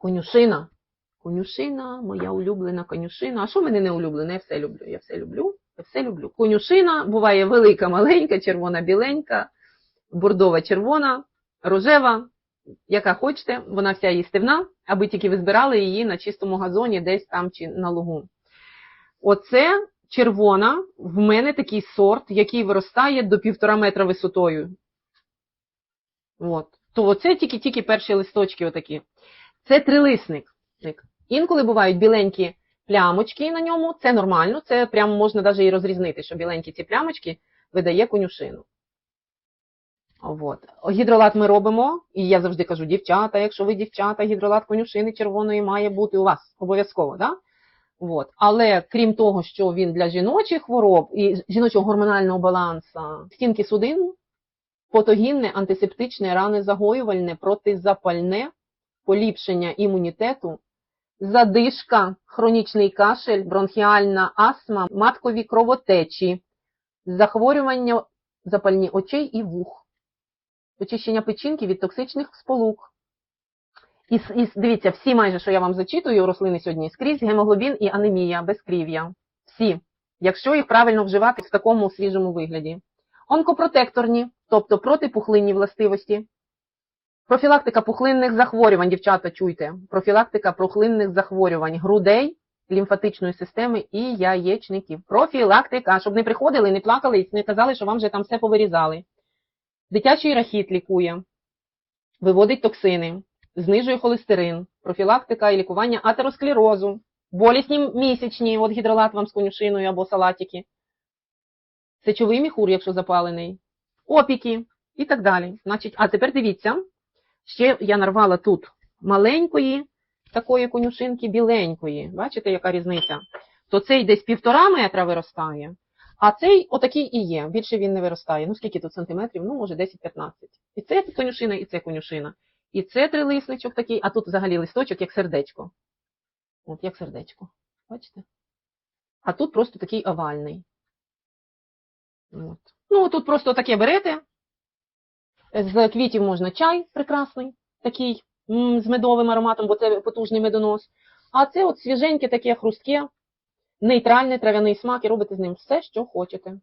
Конюшина. Конюшина, моя улюблена конюшина. А що мене не улюблене? Я все люблю. Я все люблю. Я все люблю. Конюшина буває велика, маленька, червона, біленька, бордова, червона, рожева, яка хочете, вона вся їстивна, аби тільки ви збирали її на чистому газоні, десь там чи на лугу. Оце червона, в мене такий сорт, який виростає до півтора метра висотою. От. То оце тільки-тільки перші листочки отакі. Це трилисник. Інколи бувають біленькі плямочки на ньому, це нормально, це прямо можна навіть і розрізнити, що біленькі ці плямочки видає конюшину. От. Гідролат ми робимо, і я завжди кажу, дівчата, якщо ви дівчата, гідролат конюшини червоної має бути у вас обов'язково. Да? От. Але крім того, що він для жіночих хвороб і жіночого гормонального балансу, стінки судин, потогінне, антисептичне, ранезагоювальне, протизапальне, поліпшення імунітету, задишка, хронічний кашель, бронхіальна астма, маткові кровотечі, захворювання запальні очей і вух, очищення печінки від токсичних сполук. І, і дивіться, всі майже, що я вам зачитую, рослини сьогодні скрізь, гемоглобін і анемія, безкрів'я. Всі, якщо їх правильно вживати в такому свіжому вигляді. Онкопротекторні, тобто протипухлинні властивості. Профілактика пухлинних захворювань, дівчата, чуйте. Профілактика пухлинних захворювань грудей, лімфатичної системи і яєчників. Профілактика, щоб не приходили, не плакали і не казали, що вам вже там все повирізали. Дитячий рахіт лікує, виводить токсини, знижує холестерин, профілактика і лікування атеросклерозу, болісні місячні, от гідролат вам з конюшиною або салатики, сечовий міхур, якщо запалений, опіки. І так далі. Значить, а тепер дивіться, ще я нарвала тут маленької такої конюшинки біленької. Бачите, яка різниця? То цей десь півтора метра виростає, а цей отакий і є. Більше він не виростає. Ну скільки тут сантиметрів? Ну, може, 10-15. І це конюшина, і це конюшина. І це трилисничок такий, а тут взагалі листочок, як сердечко. От, як сердечко. Бачите? А тут просто такий овальний. От. Ну, тут просто таке берете. З квітів можна чай прекрасний, такий з медовим ароматом, бо це потужний медонос. А це от свіженьке, таке хрустке, нейтральний трав'яний смак, і робите з ним все, що хочете.